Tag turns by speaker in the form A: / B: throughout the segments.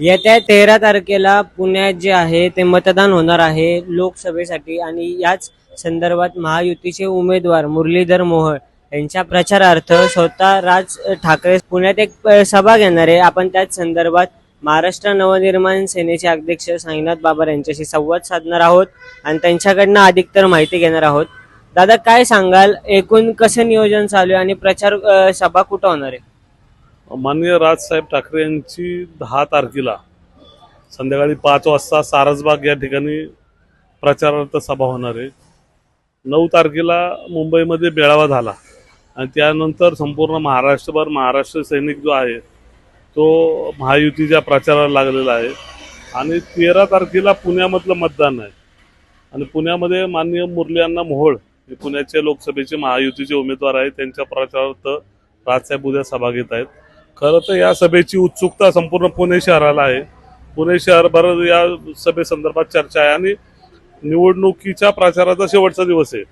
A: येत्या तेरा तारखेला पुण्यात जे आहे ते मतदान होणार आहे लोकसभेसाठी आणि याच संदर्भात महायुतीचे उमेदवार मुरलीधर मोहोळ यांच्या प्रचारार्थ स्वतः राज ठाकरे पुण्यात एक सभा घेणार आहे. आपण त्याच संदर्भात महाराष्ट्र नवनिर्माण सेनेचे अध्यक्ष साईनाथ बाबर यांच्याशी संवाद साधणार आहोत आणि त्यांच्याकडनं अधिकतर माहिती घेणार आहोत. दादा काय सांगाल? एकूण कसं नियोजन चालू आहे आणि प्रचार सभा कुठं होणार आहे?
B: माननीय राजसाहेब ठाकरे यांची दहा तारखेला संध्याकाळी पाच वाजता सारसबाग या ठिकाणी प्रचारार्थ सभा होणार आहे. नऊ तारखेला मुंबईमध्ये मेळावा झाला आणि त्यानंतर संपूर्ण महाराष्ट्रभर महाराष्ट्र सैनिक जो आहे तो महायुतीच्या प्रचाराला लागलेला आहे. आणि तेरा तारखेला पुण्यामधलं मतदान आहे. आणि पुण्यामध्ये माननीय मुरली अण्णा मोहोळ हे पुण्याचे लोकसभेचे महायुतीचे उमेदवार आहेत त्यांच्या प्रचारार्थ राजसाहेब उद्या सभा घेत आहेत. खरं तर या सभेची उत्सुकता संपूर्ण पुणे शहराला आहे. पुणे शहरभर या सभेसंदर्भात चर्चा आहे आणि निवडणुकीच्या प्रचाराचा शेवटचा दिवस आहे.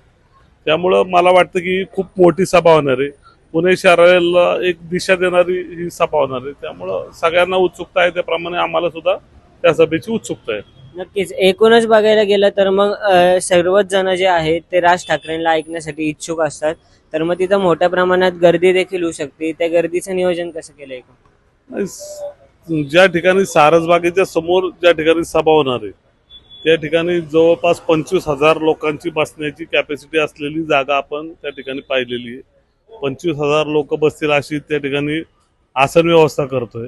B: त्यामुळं मला वाटतं की खूप मोठी सभा होणार आहे. पुणे शहराला एक दिशा देणारी ही सभा होणार आहे. त्यामुळं सगळ्यांना उत्सुकता आहे त्याप्रमाणे आम्हाला सुद्धा त्या सभेची उत्सुकता आहे.
A: नक्कीच. एकूणच बघायला गेलं तर मग अ, सर्वच जण जे आहेत ते राज ठाकरेंना ऐकण्यासाठी इच्छुक असतात. तर मग तिथं मोठ्या प्रमाणात गर्दी देखील होऊ शकते. त्या गर्दीचं नियोजन कसं केलंय एकूण?
B: आणि स- ज्या ठिकाणी सारसबागेच्या समोर ज्या ठिकाणी सभा होणार आहे त्या ठिकाणी जवळपास पंचवीस हजार लोकांची बसण्याची कॅपॅसिटी असलेली जागा आपण त्या ठिकाणी पाहिलेली आहे. पंचवीस हजार लोक बसतील अशी त्या ठिकाणी आसन व्यवस्था करतोय.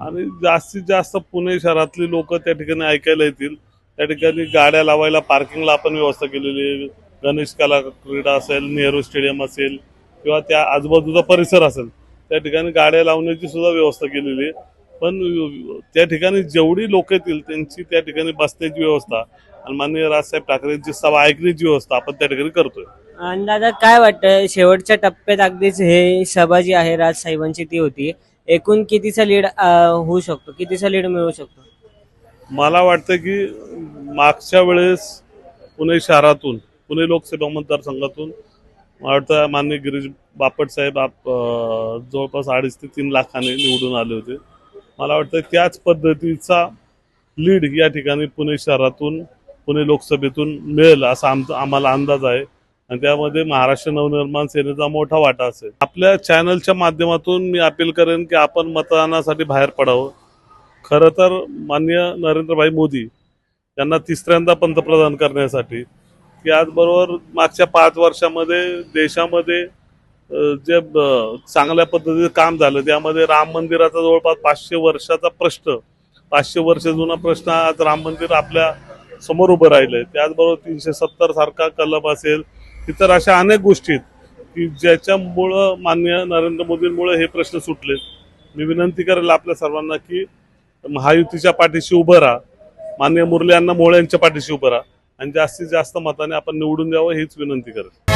B: आणि जास्तीत जास्त पुणे शहरातली लोक त्या ठिकाणी ऐकायला येतील. त्या ठिकाणी गाड्या लावायला पार्किंगला आपण व्यवस्था केलेली आहे. गणेश कला क्रीडा असेल नेहरू स्टेडियम असेल किंवा त्या आजूबाजूचा परिसर असेल त्या ठिकाणी गाड्या लावण्याची सुद्धा व्यवस्था केलेली आहे. पण त्या ठिकाणी जेवढी लोक येतील त्यांची त्या ठिकाणी बसण्याची व्यवस्था आणि माननीय राजसाहेब ठाकरेंची सभा ऐकण्याची व्यवस्था आपण त्या ठिकाणी करतोय.
A: आणि दादा काय वाटतं शेवटच्या टप्प्यात अगदीच हे सभा जी आहे राजसाहेबांची ती होती. एकूण कितीचा लीड होऊ शकतो? कितीचा लीड मिळू शकतो?
B: मला वाटतं की मागच्या वेळेस पुणे शहरातून पुणे लोकसभा मतदारसंघातून मला वाटतं माननीय गिरीश बापट साहेब आप अं, जवळपास अडीच ते तीन लाखाने निवडून आले होते. मला वाटतं त्याच पद्धतीचा लीड या ठिकाणी पुणे शहरातून पुणे लोकसभेतून मिळेल असा आमचा आम्हाला अंदाज आहे. आणि त्यामध्ये महाराष्ट्र नवनिर्माण सेनेचा मोठा वाटा असेल. आपल्या चॅनलच्या माध्यमातून मी अपील करेन की आपण मतदानासाठी बाहेर पडावं. खरं तर माननीय नरेंद्रभाई मोदी यांना तिसऱ्यांदा पंतप्रधान करण्यासाठी त्याचबरोबर मागच्या पाच वर्षामध्ये देशामध्ये जे चांगल्या पद्धतीचं काम झालं त्यामध्ये राम मंदिराचा जवळपास पाचशे वर्षाचा प्रश्न पाचशे वर्ष जुना प्रश्न आज राम मंदिर आपल्यासमोर उभं राहिलंय. त्याचबरोबर तीनशे सत्तर सारखा कलम असेल इतर अशा अनेक गोष्टी आहेत की ज्याच्यामुळं मान्य नरेंद्र मोदींमुळे हे प्रश्न सुटले. मी विनंती करेल आपल्या सर्वांना की महायुतीच्या पाठीशी उभं राहा. मान्य मुरली यांना मोळे यांच्या पाठीशी उभं राहा. आणि जास्तीत जास्त मताने आपण निवडून द्यावं हीच विनंती करेल.